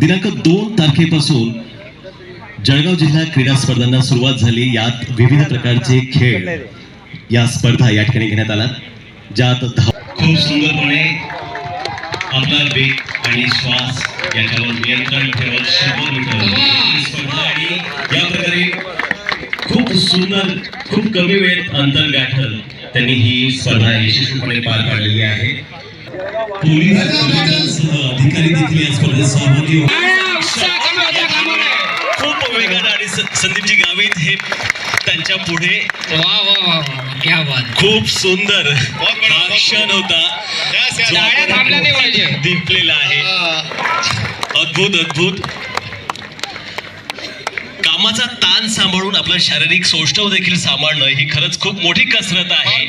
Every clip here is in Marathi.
दिनांक दोन तारखेपासून जळगाव जिल्हा क्रीडा स्पर्धांना सुरुवात झाली. यात विविध प्रकारचे खेळ या स्पर्धा या ठिकाणी घेण्यात आला ज्यात खूप सुंदरपणे आपला वेग आणि श्वास याच्यावर नियंत्रण ठेवत शिकवून स्पर्धा आणि या प्रकारे खूप सुंदर खूप कमी वेळेत अंतर गाठत त्यांनी ही स्पर्धा यशस्वीपणे पार पाडलेली आहे. पोलीस अधिकारी देखील या स्पर्धेत सहभागी. खूप वेगानं आणि स- संदीपजी गावित हे त्यांच्या पुढे वा वा वा वा क्या बात. खूप सुंदर हा क्षण होता. जो टाळ्या थांबल्या नाही पाहिजे. दिपलेला आहे. अद्भुत अद्भुत. कामाचा ताण सांभाळून आपलं शारीरिक सौष्ठव देखील सांभाळणं ही खरंच खूप मोठी कसरत आहे.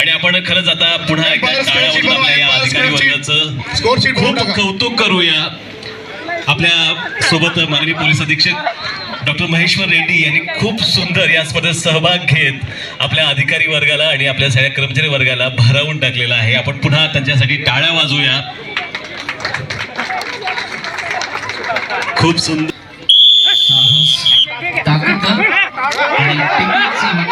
आणि आपण खरंच आता पुन्हा एकदा या अधिकारी वर्गाचं खूप कौतुक करूया. आपल्यासोबत माननीय पोलीस अधीक्षक डॉक्टर महेश्वर रेड्डी यांनी खूप सुंदर या स्पर्धेत सहभाग घेत आपल्या अधिकारी वर्गाला आणि आपल्या सगळ्या कर्मचारी वर्गाला भारावून टाकलेला आहे. आपण पुन्हा त्यांच्यासाठी टाळ्या वाजूया खूप सुंदर ताकद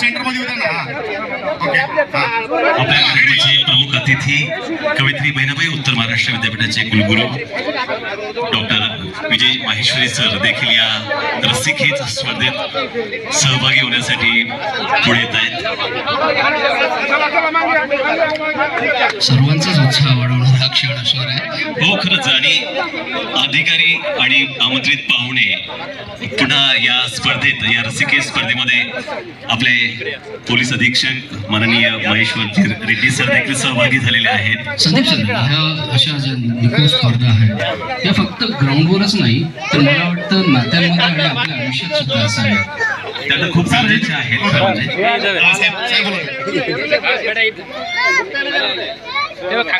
सेंटर थोडं होता ना ओके आपल्या प्रमुख अतिथी कवित्री बहिणाबाई उत्तर महाराष्ट्र विद्यापीठाचे कुलगुरू डॉक्टर विजय माहेश्वरी सर देखील या रस्सीखेच स्पर्धेत सहभागी होण्यासाठी पुढे येत आहेत सर्वांचाच उत्साह वाढवणं क्षण असणार आहे. हो खरंच. आणि अधिकारी आणि आमंत्रित पाहुणे पुन्हा या स्पर्धेत या रसिके स्पर्धेमध्ये आपले पोलीस अधीक्षक माननीय महेश्वर रेड्डी सर देखील सहभागी झालेले आहेत. संदीप सर ह्या अशा ज्या निको स्पर्धा आहेत या फक्त ग्राउंडवरच नाही तर मला वाटतं नात्यांमध्ये आणि आपल्या आयुष्यात सुद्धा असं आहे. त्याला खूप गरजेचे आहेत. साहेब बोला.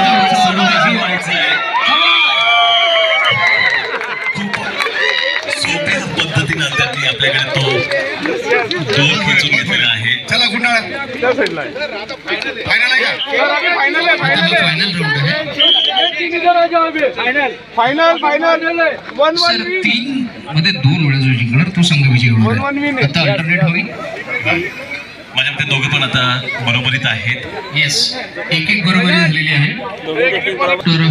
आपण सगळे व्हायचं आहे. सोप्या पद्धतीनं त्यांनी आपल्याकडे तो खेचून घेतलेला आहे. चला गुंडाळा फायनल आहे? फायनल राऊंड आहे. फायनल फायनल वन सर तीन मध्ये दोन वेळा जो जिंकणार तो संघ विजय होणार आहे. आता अल्टरनेट होईल माझ्या मते दोघं पण आता बरोबरीत आहेत. येस एक एक बरोबरी झालेली आहे. तर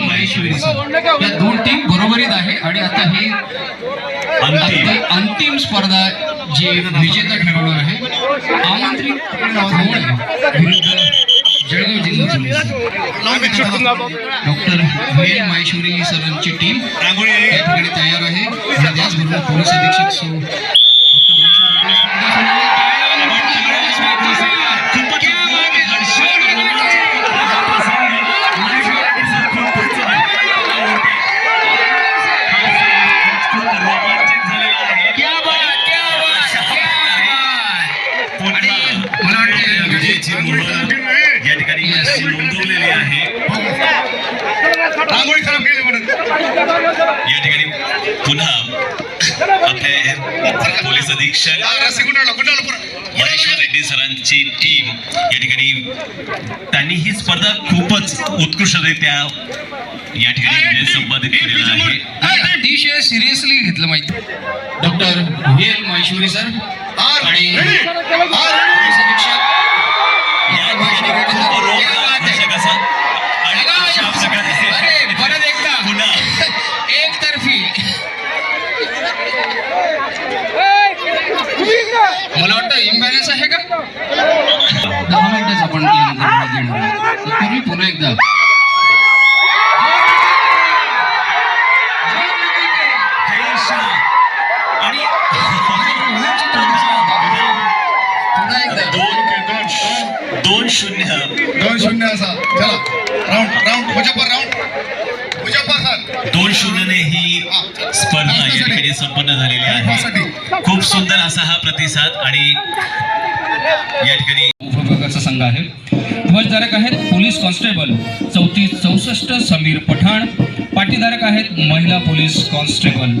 माहेश्वरी या दोन टीम बरोबरीत आहे आणि आता ही अंतिम. अंति- अंतिम स्पर्धा जी विजेता ठरवणार आहे आमंत्रित विरुद्ध जळगाव जिल्हा डॉक्टर व्हीएल माहेश्वरी सरांची टीम या ठिकाणी तयार आहे. आणि त्याचबरोबर पोलीस अधीक्षक पोलीस अधीक्षक रेड्डी सरांची टीम या ठिकाणी त्यांनी ही स्पर्धा खूपच उत्कृष्टरित्या या ठिकाणी विजय संपादित केलेला आहे. सिरियसली घेतलं माहिती. Doctor V L Maheshwari sir आणि पोलीस अधीक्षक मिनिटच आपण आणि पुन्हा एकदा. दोन के दोन दोन शून्य. दोन शून्य असा. चला. Round round. Muzaffar round. Muzaffar sir दोन शून्यने ही स्पर्धा या ठिकाणी संपन्न झालेली आहे. खूप सुंदर असा हा प्रतिसाद आणि या ठिकाणी उपविभागाचा संघ आहे. ध्वजधारक आहेत पोलीस कॉन्स्टेबल चौतीस चौसष्ट समीर पठाण. पाटीधारक आहेत महिला पोलीस कॉन्स्टेबल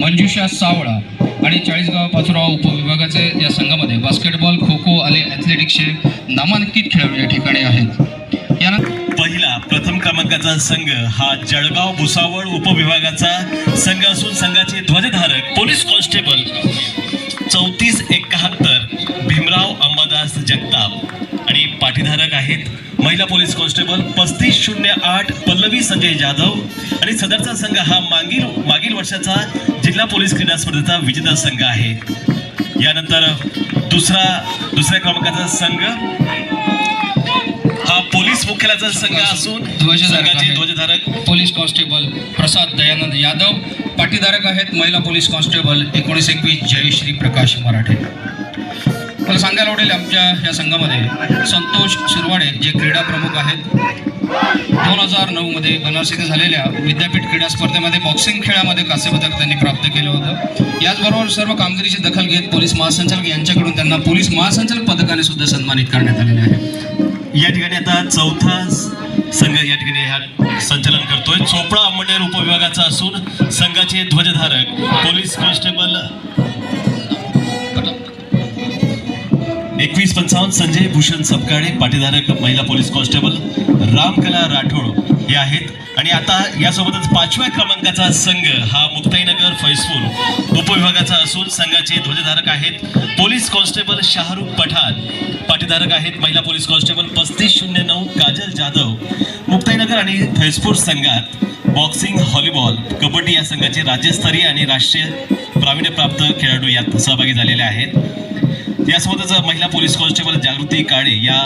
मंजुषा सावळा. आणि चाळीसगाव पाचोराव उपविभागाचे या संघामध्ये बास्केटबॉल खो खो आणि ॲथलेटिक्सचे नामांकित खेळाडू या ठिकाणी आहेत. यानंतर पहिला प्रथम क्रमांकाचा संघ हा जळगाव भुसावळ उपविभागाचा संघ असून संघाचे ध्वजधारक पोलीस कॉन्स्टेबल चौतीस एकाहत्तर पाठीधारक आहेत. महिला पोलीस कॉन्स्टेबल पस्तीस शून्य आठ पल्लवी संजय जाधव आणि सदरचा संघ हा मागील मागील वर्षाचा जिल्हा पोलीस क्रीडा स्पर्धेचा विजेता संघ आहे. यानंतर दुसरा दुसऱ्या क्रमांकाचा संघ. हा पोलीस मुख्यालयाचा संघ असून ध्वजधारक संघाचे आहे. ध्वजधारक. Police constable Prasad Dayanand Yadav. पाटीधारक आहेत महिला पोलीस कॉन्स्टेबल एकोणीस एकवीस जयश्री प्रकाश मराठे. मला सांगायला आवडेल आमच्या या संघामध्ये संतोष सुरवाडे जे क्रीडा प्रमुख आहेत. दोन हजार नऊमध्ये बनारस इथे झालेल्या विद्यापीठ क्रीडा स्पर्धेमध्ये बॉक्सिंग खेळामध्ये कांस्यपदक त्यांनी प्राप्त केलं होतं. याचबरोबर सर्व कामगिरीची दखल घेत पोलीस महासंचालक यांच्याकडून त्यांना पोलीस महासंचालक पदकाने सुद्धा सन्मानित करण्यात आलेले आहे. या ठिकाणी आता चौथा संघ या ठिकाणी ह्या संचालन करतोय. चोपडा अंमळनेर उपविभागाचा असून संघाचे ध्वजधारक पोलीस कॉन्स्टेबल एकवीस पंचावन्न संजय भूषण सपकाळे पाटीधारक महिला पोलीस कॉन्स्टेबल रामकला राठोड हे आहेत. आणि आता यासोबतच पाचव्या क्रमांकाचा संघ हा मुक्ताईनगर फैसपूर उपविभागाचा असून संघाचे ध्वजधारक आहेत पोलीस कॉन्स्टेबल शाहरुख पठाण. पाटीधारक आहेत महिला पोलीस कॉन्स्टेबल पस्तीस शून्य नऊ काजल जाधव. मुक्ताईनगर आणि फैजपूर संघात बॉक्सिंग व्हॉलीबॉल कबड्डी या संघाचे राज्यस्तरीय आणि राष्ट्रीय प्रावीण्यप्राप्त खेळाडू यात सहभागी झालेले आहेत. यासोबतच महिला पोलीस कॉन्स्टेबल जागृती काळे या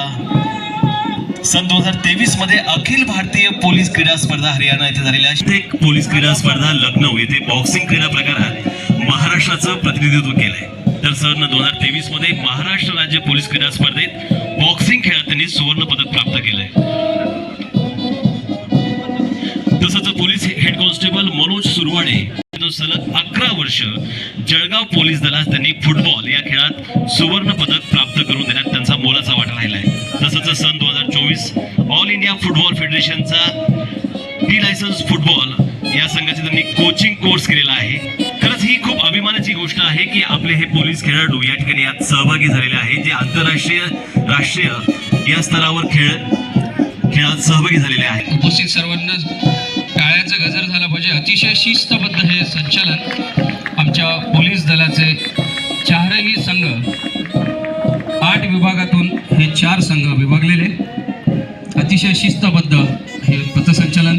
सन दोन हजार तेवीसमध्ये अखिल भारतीय पोलीस क्रीडा स्पर्धा हरियाणा येथे झालेल्या पोलीस क्रीडा स्पर्धा लखनौ येथे बॉक्सिंग क्रीडा प्रकारात महाराष्ट्राचं प्रतिनिधित्व केलंय. तर सन दोन हजार तेवीसमध्ये महाराष्ट्र राज्य पोलीस क्रीडा स्पर्धेत बॉक्सिंग खेळात त्यांनी सुवर्ण पदक प्राप्त केलंय. तसंच police head constable Manoj Surwade तो सलग अकरा वर्ष जळगाव पोलीस दलास त्यांनी फुटबॉल या खेळात सुवर्ण पदक प्राप्त करून देण्यात त्यांचा मोलाचा वाटा राहिला आहे तसंच सन दोन हजार चोवीस ऑल इंडिया फुटबॉल फेडरेशनचा डी लायसन्स फुटबॉल या संघाचे त्यांनी कोचिंग कोर्स केलेला आहे. खरंच ही खूप अभिमानाची गोष्ट आहे की आपले हे पोलीस खेळाडू या ठिकाणी यात सहभागी झालेले आहेत जे आंतरराष्ट्रीय राष्ट्रीय या स्तरावर खेळ खेळात सहभागी झालेले आहेत. उपस्थित सर्वांना टाळ्याचा गजर झाला पाहिजे. अतिशय शिस्तबद्ध हे संचालन आमच्या पोलीस दलाचे चारही संघ आठ विभागातून हे चार संघ विभागलेले. अतिशय शिस्तबद्ध हे पथसंचलन.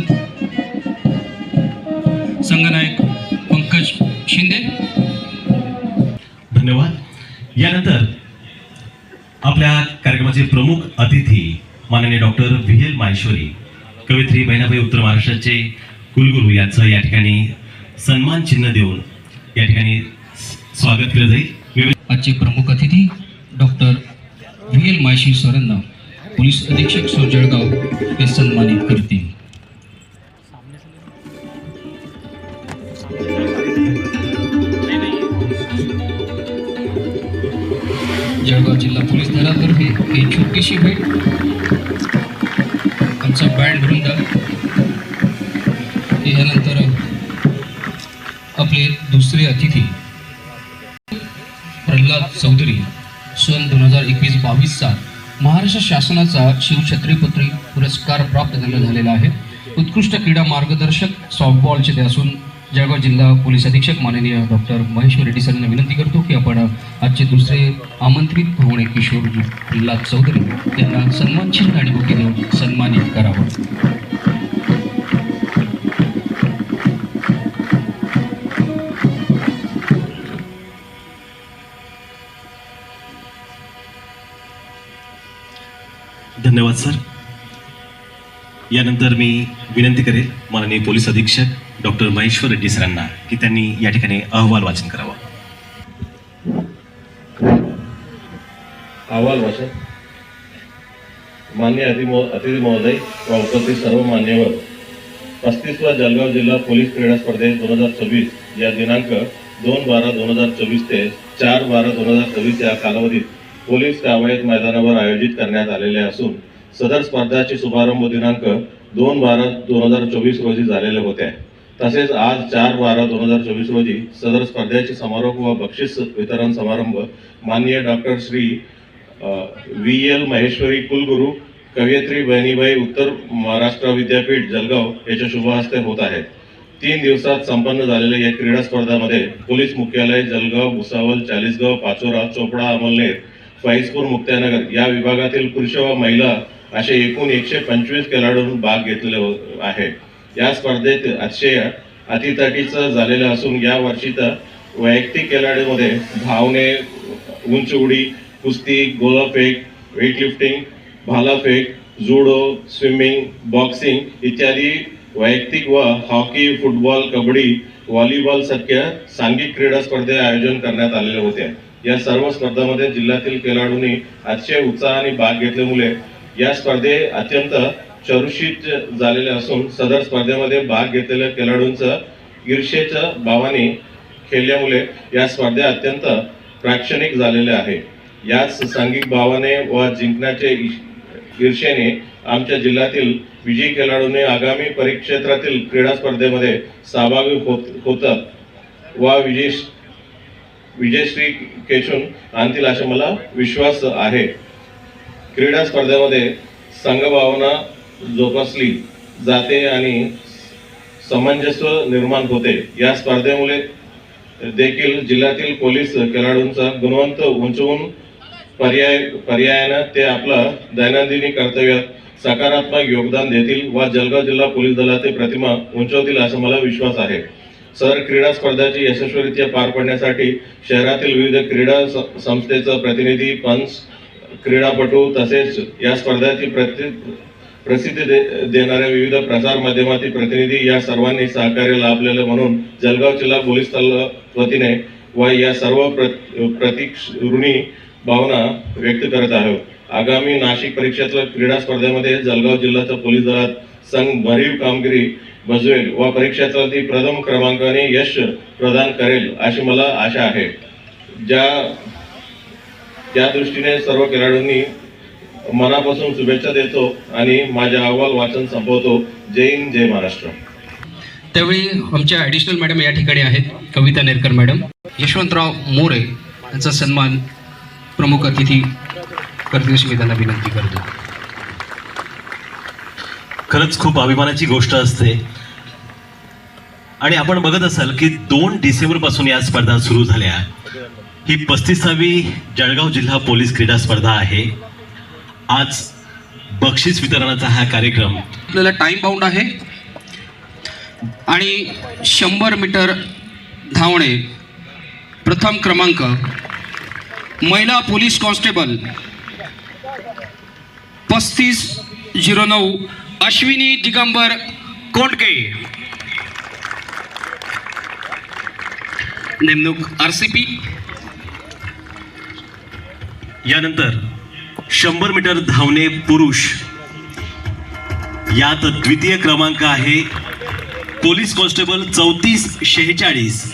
संघनायक पंकज शिंदे. धन्यवाद. यानंतर आपल्या कार्यक्रमाचे प्रमुख अतिथी माननीय डॉक्टर व्ही एल माहेश्वरी. कवित्री बहिणाबाई उत्तर महाराष्ट्राचे कुलगुरू यांचं या ठिकाणी सन्मान चिन्ह देऊन या ठिकाणी स्वागत केलं जाईल. आजचे प्रमुख अतिथी डॉक्टर व्ही एल मायशी सरांना पोलीस अधीक्षक सोजळगाव हे सन्मानित करतील. जळगाव जिल्हा पोलीस दलातर्फे ही छोटीशी भेट. दुसरे अतिथी प्रल्हाद चौधरी सन दोन हजार एकवीस बावीसचा महाराष्ट्र शासनाचा शिवछत्रीपत्री पुरस्कार प्राप्त त्यांना झालेला आहे. उत्कृष्ट क्रीडा मार्गदर्शक सॉफ्टबॉलचे ते असून जळगाव जिल्हा पोलीस अधीक्षक माननीय डॉक्टर महेश रेड्डी सरांना विनंती करतो की आपण आजचे दुसरे आमंत्रित पाहुणे किशोर प्रल्हाद चौधरी यांना सन्मान आणि बुके देऊन सन्मानित करावं. धन्यवाद सर. यानंतर मी विनंती करेल माननीय पोलीस अधीक्षक डॉक्टर महेश्वर रेड्डी सरांना की त्यांनी या ठिकाणी अहवाल वाचन करावा. अहवाल वाचन. मान्य अधिमो अतिथी महोदय व उपस्थित सर्व मान्यवर पस्तीसवा जळगाव जिल्हा पोलीस क्रीडा स्पर्धेत दोन हजार चोवीस या दिनांक दोन बारा दोन हजार चोवीस ते चार बारा दोन हजार चोवीस या कालावधीत पोलीस कवायत मैदानावर आयोजित करण्यात आलेले असून सदर स्पर्धाचे शुभारंभ दिनांक दोन बारा दोन हजार चोवीस रोजी झालेले होते. तसेच आज चार बारा दोन हजार चोवीस रोजी सदर स्पर्धेचे समारोप व बक्षीस वितरण समारंभ माननीय doctor Shri V L Maheshwari कुलगुरू कवयित्री बहिणीबाई उत्तर महाराष्ट्र विद्यापीठ जळगाव याच्या शुभहस्ते होत आहेत. तीन दिवसात संपन्न झालेल्या या क्रीडा स्पर्धामध्ये पोलीस मुख्यालय जळगाव भुसावल चाळीसगाव पाचोरा चोपडा अमलनेर फैजपूर मुक्त्यानगर या विभागातील पुरुष व महिला असे एकूण एकशे पंचवीस खेळाडूंनी भाग घेतले हो- आहे. या स्पर्धेत अतिशय अतितटीचं झालेलं असून या वर्षी तर वैयक्तिक खेळाडूमध्ये धावणे उंच उडी कुस्ती गोलाफेक वेटलिफ्टिंग भालाफेक जुडो स्विमिंग बॉक्सिंग इत्यादी वैयक्तिक व हॉकी फुटबॉल कबड्डी व्हॉलीबॉल सारख्या सांघिक क्रीडा स्पर्धे आयोजन करण्यात आलेल्या होत्या या सर्व स्पर्धांमध्ये जिल्ह्यातील खेळाडूंनी अतिशय उत्साहाने भाग घेतल्यामुळे या स्पर्धे अत्यंत चरुषित झालेले असून सदर स्पर्धेमध्ये भाग घेतलेल्या खेळाडूंचं ईर्षेच्या भावाने खेळल्यामुळे या स्पर्धा अत्यंत प्राक्षणिक झालेल्या आहे. याच सांघिक भावाने व जिंकण्याचे ईर्षेने आमच्या जिल्ह्यातील विजयी खेळाडूंनी आगामी परिक्षेत्रातील क्रीडा स्पर्धेमध्ये सहभागी होत होतात व विजय विजयश्री केशून आणतील असा मला विश्वास आहे. क्रीडा स्पर्धेमध्ये संघभावना जोपासली जाते आणि सामंजस्य निर्माण होते. या स्पर्धेमुळे देखील जिल्ह्यातील पोलीस खेळाडूंचा गुणवंत उंचवून पर्याय पर्यायानं ते आपलं दैनंदिनी कर्तव्यात सकारात्मक योगदान देतील व जळगाव जिल्हा पोलीस दलाची प्रतिमा उंचवतील असा मला विश्वास आहे. सर क्रीडा स्पर्धाची यशस्वीरित्या पार पडण्यासाठी शहरातील विविध क्रीडा संस्थेचं प्रतिनिधी पंच क्रीडापटू तसेच या स्पर्धाची प्रति प्रसिद्धी दे देणाऱ्या विविध प्रसार माध्यमातील प्रतिनिधी या सर्वांनी सहकार्य लाभलेलं म्हणून जळगाव जिल्हा पोलीस दल वतीने व या सर्व प्र प्रतीक ऋणी भावना व्यक्त करत आहोत. आगामी नाशिक परीक्षेतल्या क्रीडा स्पर्धेमध्ये जळगाव जिल्ह्याच्या पोलीस दलात संघ भरीव कामगिरी बजवेल. व परीक्षेतला ती प्रथम क्रमांकाने यश प्रदान करेल अशी मला आशा आहे. ज्या त्या दृष्टीने सर्व खेळाडूंनी मनापासून शुभेच्छा देतो आणि माझे अहवाल वाचन संपवतो. जय हिंद जय महाराष्ट्र. त्यावेळी आमच्या ॲडिशनल मॅडम या ठिकाणी आहेत कविता नेरकर मॅडम यशवंतराव मोरे यांचा सन्मान प्रमुख अतिथी अशी मी त्यांना विनंती करतो. खरंच खूप अभिमानाची गोष्ट असते. आणि आपण बघत असाल की दोन डिसेंबरपासून या स्पर्धा सुरू झाल्या. ही पस्तीसावी जळगाव जिल्हा पोलीस क्रीडा स्पर्धा आहे. आज बक्षीस वितरणाचा हा कार्यक्रम आपल्याला टाईम बाउंड आहे. आणि शंभर मीटर धावणे प्रथम क्रमांक महिला पोलीस कॉन्स्टेबल पस्तीस झिरो नऊ अश्विनी दिगंबर कोंडके. नेमणूक आर सी पी यानंतर शंभर मीटर धावणे पुरुष. यात द्वितीय क्रमांक आहे पोलीस कॉन्स्टेबल चौतीस शेहेचाळीस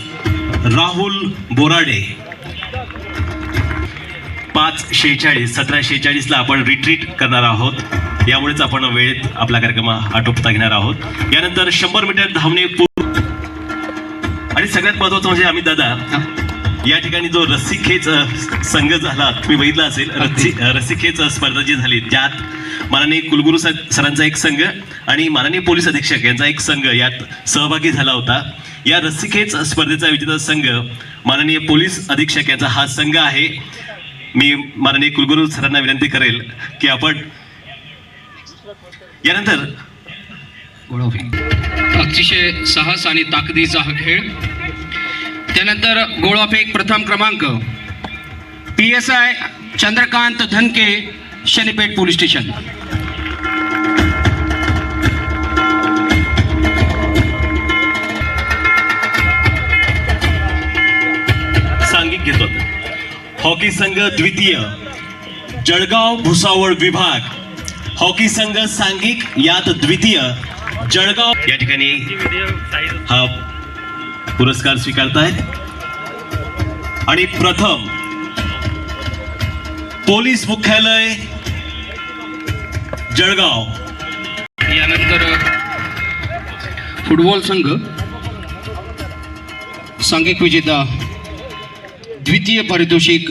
राहुल बोराडे. पाच शेहेचाळीस सतरा शेहेचाळीसला आपण रिट्रीट करणार आहोत. यामुळेच आपण वेळेत आपला कार्यक्रम आटोपता घेणार आहोत. यानंतर शंभर मीटर धावणे आणि सगळ्यात महत्वाचं म्हणजे अमित दादा या ठिकाणी जो रस्सीखेच अ, संघ झाला तुम्ही बघितला असेल रस्सी अ, रस्सीखेच स्पर्धा जी झाली त्यात माननीय कुलगुरू सर- सरांचा एक संघ आणि माननीय पोलीस अधीक्षक यांचा एक संघ यात सहभागी झाला होता. या रस्सीखेच स्पर्धेचा विजेता संघ माननीय पोलीस अधीक्षक यांचा हा संघ आहे. मी माननीय कुलगुरू सरांना विनंती करेल की आपण यानंतर अतिशय साहस आणि ताकदीचा हा खेळ. त्यानंतर गोळाफेक प्रथम क्रमांक. P S I Chandrakant Dhanke Shanipeth police station. Hockey संघ द्वितीय जळगाव भुसावळ विभाग. हॉकी संघ सांघिक यात द्वितीय जळगाव या ठिकाणी हा पुरस्कार स्वीकारतायत. आणि प्रथम पोलीस मुख्यालय जळगाव. यानंतर फुटबॉल संघ सांघिक विजेता द्वितीय पारितोषिक.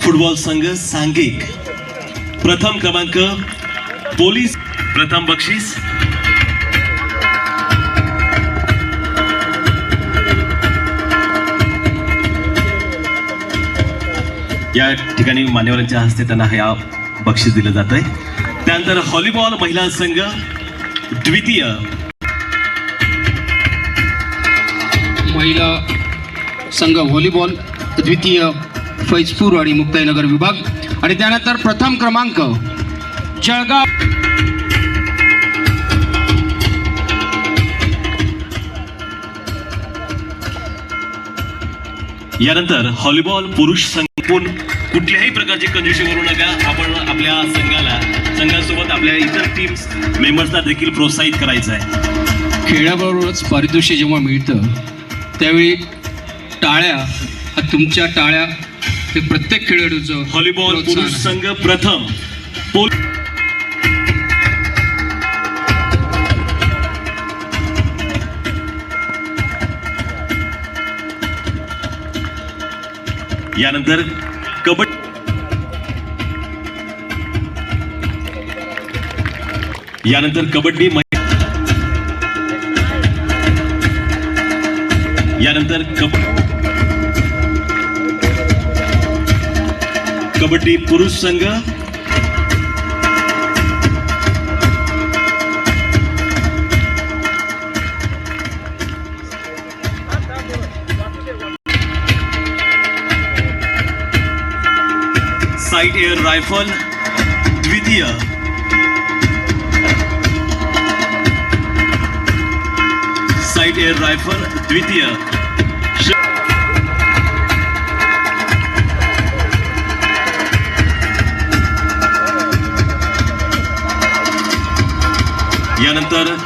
फुटबॉल संघ सांघिक. प्रथम क्रमांक पोलीस. प्रथम बक्षीस. या ठिकाणी मान्यवरांच्या हस्ते त्यांना ह्या बक्षीस दिलं जात आहे त्यानंतर व्हॉलीबॉल महिला संघ द्वितीय. महिला संघ व्हॉलीबॉल द्वितीय फैजपूर आणि मुक्ताईनगर विभाग. आणि त्यानंतर प्रथम क्रमांक जळगाव. यानंतर व्हॉलीबॉल पुरुष संघ कुठल्याही प्रकारची कंजूशी करू नका आपण आपल्या संघाला संघासोबत आपल्या इतर टीम्स मेंबर्सला देखील प्रोत्साहित करायचं आहे खेळाबरोबरच पारितोषिक जेव्हा मिळतं त्यावेळी टाळ्या हा तुमच्या टाळ्या हे प्रत्येक खेळाडूचं व्हॉलीबॉल पुरुष. संघ प्रथम पोल यानंतर कबड्डी यानंतर कबड्डी यानंतर कब कबड्डी पुरुष संघ। साइड एयर राइफल द्वितीय। साइड एअर रायफल द्वितीय. यानंतर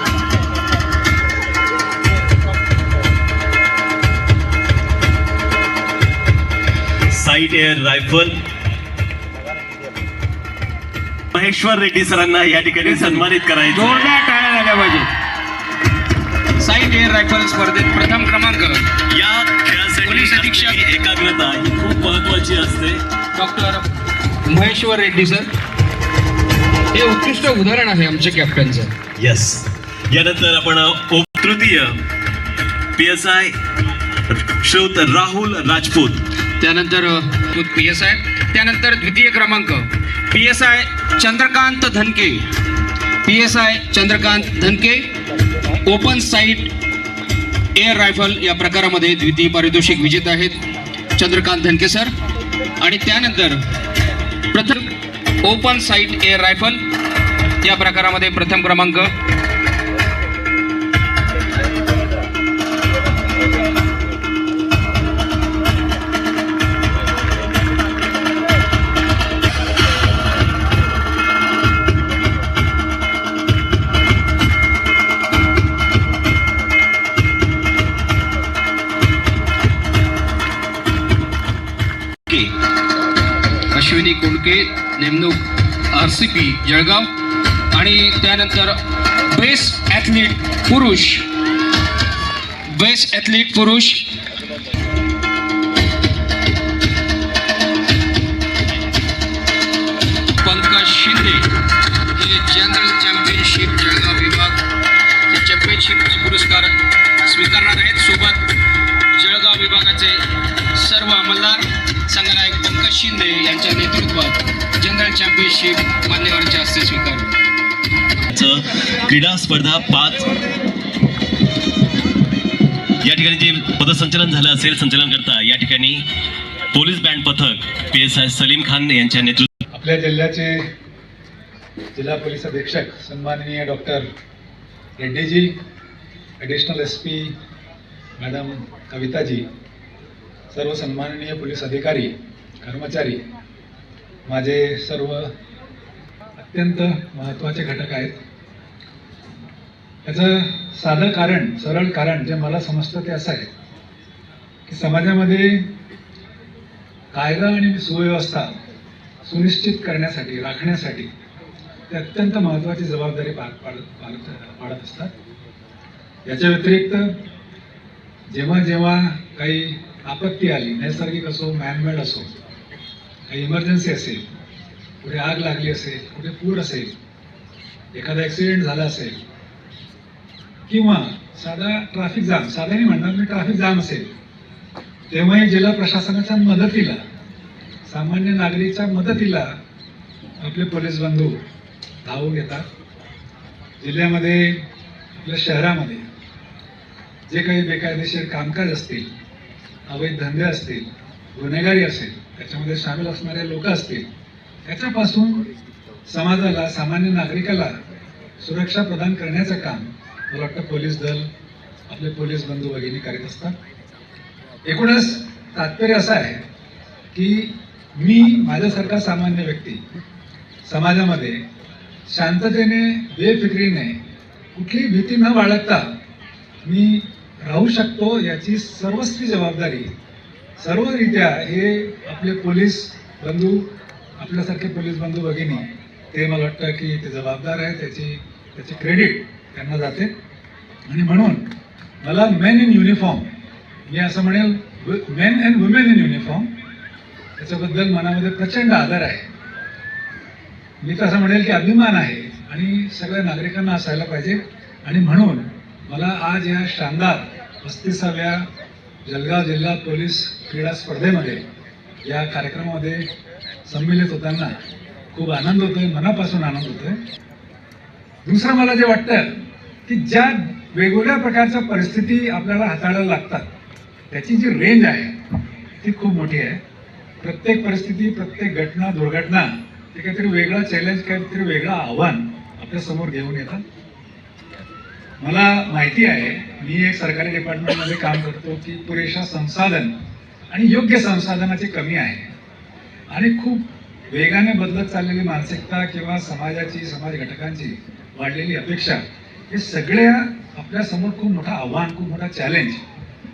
sight air rifle Maheshwar Reddy सरांना या ठिकाणी सन्मानित करायचं जोरदार टाळ्या झाल्या पाहिजे. एअर रायफल स्पर्धेत प्रथम क्रमांक. या खेळासाठी पोलीस अधीक्षक. एकाग्रता ही खूप महत्वाची असते. Doctor Maheshwar Reddy sir. हे उत्कृष्ट उदाहरण आहे आमच्या कॅप्टनचं येस यानंतर आपण ओ- तृतीय पी एस आय श्रोत राहुल राजपूत. त्यानंतर पी एस आय त्यानंतर द्वितीय क्रमांक P S I Chandrakant Dhanke. P S I Chandrakant Dhanke. Open sight air rifle या प्रकारामध्ये द्वितीय पारितोषिक विजेते आहेत चंद्रकांत धनके सर आणि त्यानंतर प्रथम ओपन साईट एअर रायफल या प्रकारामध्ये प्रथम क्रमांक नेमणूक आर सी पी जळगाव आणि त्यानंतर बेस्ट ॲथलीट पुरुष. बेस्ट ॲथलीट पुरुष. पंकज शिंदे हे जनरल चॅम्पियनशिप जळगाव विभाग हे चॅम्पियनशिप पुरस्कार स्वीकारणार आहेत. सोबत जळगाव विभागाचे सर्व अंमलदार संघनायक पंकज शिंदे यांच्या नेतृत्वात. जनरल चॅम्पियनशिप मान्यवरांच्या हस्ते स्वीकारली क्रीडा स्पर्धा पाच. या ठिकाणी जे पदसंचलन झालं असेल संचलन करता या ठिकाणी पोलीस बँड पथक P S I Salim Khan यांच्या नेतृत्वात आपल्या जिल्ह्याचे जिल्हा पोलीस अधीक्षक सन्माननीय डॉक्टर रेड्डीजी ॲडिशनल एस पी मॅडम कविताजी सर्व सन्माननीय पोलीस अधिकारी कर्मचारी माझे सर्व अत्यंत महत्त्वाचे घटक आहेत. याचं साधं कारण सरळ कारण जे मला समजतं ते असं आहे की समाजामध्ये कायदा आणि सुव्यवस्था सुनिश्चित करण्यासाठी राखण्यासाठी ते अत्यंत महत्त्वाची जबाबदारी पार पाडत पाडत पाडत असतात. याच्या व्यतिरिक्त जेव्हा जेव्हा काही आपत्ती आली नैसर्गिक असो मॅनमेड असो काही इमर्जन्सी असेल कुठे आग लागली असेल कुठे पूर असेल एखादा ॲक्सिडेंट झाला असेल किंवा साधा ट्रॅफिक जाम साधाही म्हणणार मी ट्रॅफिक जाम असेल तेव्हाही जिल्हा प्रशासनाच्या मदतीला सामान्य नागरिकच्या मदतीला आपले पोलीस बंधू धावून येतात. जिल्ह्यामध्ये आपल्या शहरामध्ये जे काही बेकायदेशीर कामकाज असतील अवैध धंदे असतील गुन्हेगारी असेल त्याच्यामध्ये सामील असणारे लोक असतील. त्याच्यापासून समाजाला सामान्य नागरिकाला सुरक्षा प्रदान करण्याचं काम मला वाटतं पोलीस दल आपले पोलीस बंधू भगिनी करीत असतात. एकूणच तात्पर्य असं आहे की मी माझ्यासारखा सामान्य व्यक्ती समाजामध्ये शांततेने बेफिक्रीने कुठली भीती न बाळगता मी राहू शकतो याची सर्वस्वी जबाबदारी सर्वरित्या हे आपले पोलीस बंधू आपल्यासारखे पोलीस बंधू भगिनी ते मला वाटतं की ते जबाबदार आहे त्याची त्याची क्रेडिट त्यांना जाते. आणि म्हणून मला मेन इन युनिफॉर्म मी असं म्हणेल men and women in uniform त्याच्याबद्दल मनामध्ये प्रचंड आदर आहे. मी तर असं म्हणेल की अभिमान आहे आणि सगळ्या नागरिकांना असायला पाहिजे. आणि म्हणून मला आज या शानदार पस्तीसाव्या जळगाव जिल्हा पोलीस क्रीडा स्पर्धेमध्ये या कार्यक्रमामध्ये सम्मिलित होताना खूप आनंद होतोय मनापासून आनंद होतोय. दुसरं मला जे वाटतं की ज्या वेगवेगळ्या प्रकारच्या परिस्थिती आपल्याला हाताळायला लागतात त्याची जी रेंज आहे ती खूप मोठी आहे. प्रत्येक परिस्थिती प्रत्येक घटना दुर्घटना ते काहीतरी वेगळं चॅलेंज काहीतरी वेगळं आव्हान आपल्यासमोर घेऊन येतात. मला माहिती आहे मी एक सरकारी डिपार्टमेंटमध्ये काम करतो की पुरेशा संसाधन आणि योग्य संसाधनाची कमी आहे. आणि खूप वेगाने बदलत चाललेली मानसिकता किंवा समाजाची समाज घटकांची वाढलेली अपेक्षा हे सगळ्या आपल्यासमोर खूप मोठं आव्हान खूप मोठा चॅलेंज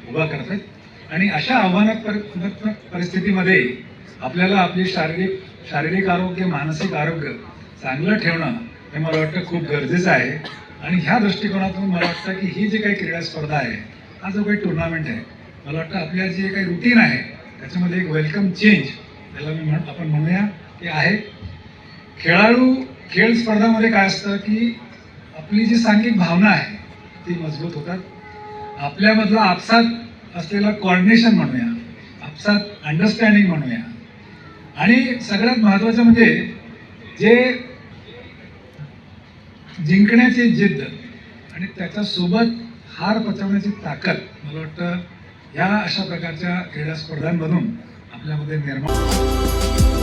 उभा करत आहेत आणि अशा आव्हानात्मक परिस्थितीमध्ये आपल्याला आपली शारीरिक शारीरिक आरोग्य मानसिक आरोग्य चांगलं ठेवणं हे मला वाटतं खूप गरजेचं आहे. आणि ह्या दृष्टिकोनातून मला वाटतं की ही जी काही क्रीडा स्पर्धा आहे हा जो काही टुर्नामेंट आहे मला वाटतं आपल्या जे काही रुटीन आहे त्याच्यामध्ये एक वेलकम चेंज त्याला मी म्हण आपण म्हणूया की आहे. खेळाडू खेळ स्पर्धामध्ये काय असतं की आपली जी सांघिक भावना आहे ती मजबूत होतात. आपल्यामधला आपसात असलेला कॉर्डिनेशन म्हणूया आपसात अंडरस्टँडिंग म्हणूया. आणि सगळ्यात महत्त्वाचं म्हणजे जे जिंकण्याची जिद्द आणि त्याच्यासोबत हार पचवण्याची ताकद मला वाटतं ह्या अशा प्रकारच्या क्रीडा स्पर्धांमधून आपल्यामध्ये निर्माण